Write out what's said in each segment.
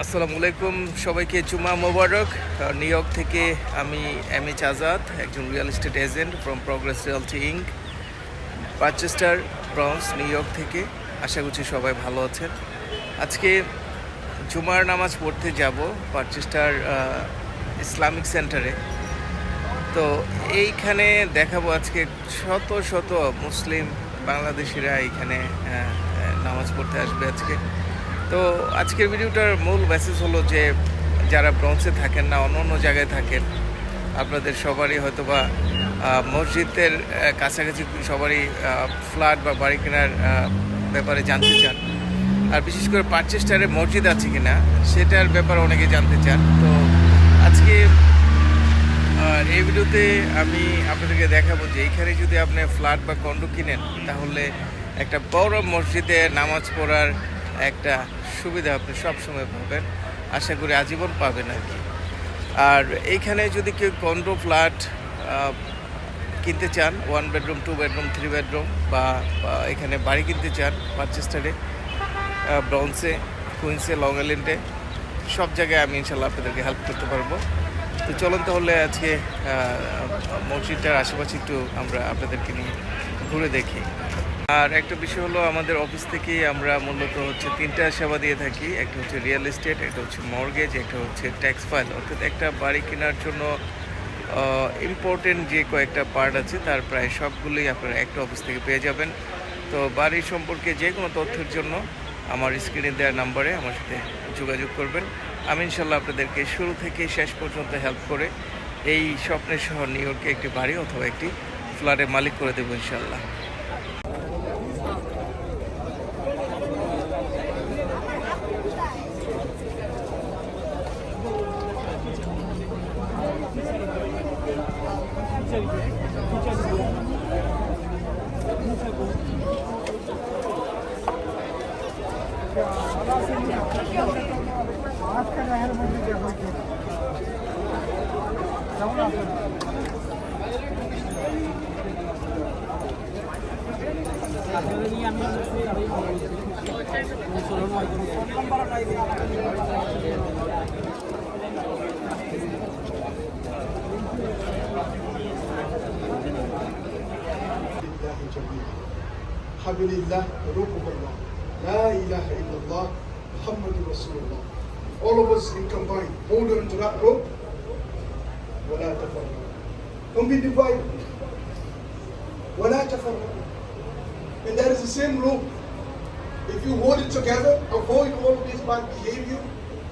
আসসালামু আলাইকুম, সবাইকে জুমা মোবারক। নিউ ইয়র্ক থেকে আমি এম এইচ আজাদ, একজন real estate agent from progress realty inc Parkchester Bronx New York থেকে। আশা করছি সবাই ভালো আছেন। আজকে জুমার নামাজ পড়তে যাব পারচেস্টার ইসলামিক সেন্টারে তো এইখানে দেখাবো আজকে শত শত মুসলিম বাংলাদেশিরা এইখানে নামাজ পড়তে আসবে আজকে। তো আজকের ভিডিওটার মূল মেসেজ হলো যে, যারা ব্রঞ্চে থাকেন না, অন্য অন্য জায়গায় থাকেন, আপনাদের সবারই হয়তো বা মসজিদের কাছাকাছি সবারই ফ্ল্যাট বা বাড়ি কেনার ব্যাপারে জানতে চান। আর বিশেষ করে পারচেস্টারে মসজিদ আছে কিনা, সেটার ব্যাপারে অনেকে জানতে চান। তো আজকে ভিডিওতে আমি আপনাদেরকে দেখাবো যে এইখানে যদি আপনি ফ্ল্যাট বা কন্ডো কিনেন, তাহলে একটা বড় মসজিদে নামাজ পড়ার একটা সুবিধা আপনি সবসময় পাবেন। আশা করি আজীবন পাবেন আর কি। আর এইখানে যদি কেউ কন্ডো ফ্ল্যাট কিনতে চান one bedroom two bedroom three bedroom বা এখানে বাড়ি কিনতে চান পারচেস্টারে ব্রন্সে কুইন্সে লং আইল্যান্ডে সব জায়গায় আমি ইনশাল্লাহ আপনাদেরকে হেল্প করতে পারব। তো চলুন তাহলে আজকে মসজিদটার আশেপাশে একটু আমরা আপনাদেরকে নিয়ে ঘুরে দেখি। আর একটা বিষয় হলো, আমাদের অফিস থেকে আমরা মূলত হচ্ছে তিনটা সেবা দিয়ে থাকি। একটা হচ্ছে রিয়েল এস্টেট, একটা হচ্ছে মর্গেজ, একটা হচ্ছে ট্যাক্স ফাইল। অর্থাৎ একটা বাড়ি কেনার জন্য ইম্পর্টেন্ট যে কয়েকটা পার্ট আছে, তার প্রায় সবগুলোই আপনারা একটা অফিস থেকে পেয়ে যাবেন। তো বাড়ি সম্পর্কে যে কোনো তথ্যের জন্য আমার স্ক্রিনে দেওয়া নাম্বারে আমার সাথে যোগাযোগ করবেন। আমি ইনশাল্লাহ আপনাদেরকে শুরু থেকে শেষ পর্যন্ত হেল্প করে এই স্বপ্নের শহর নিউ ইয়র্কে একটি বাড়ি অথবা একটি ফ্ল্যাটের মালিক করে দেবো ইনশাল্লাহ حبل الله روح الله. لا إله إلا الله محمد رسول الله all of us in combine hold on to that rope ولا تفرقوا don't be divided ولا تفرقوا and that is the same rope if you hold it together avoid all of this bad behavior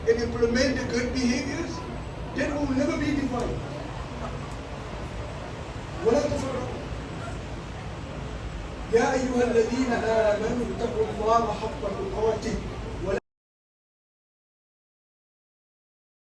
and implement the good behaviors then we will never be divided يا أيها الذين آمنوا اتقوا الله حق تقاته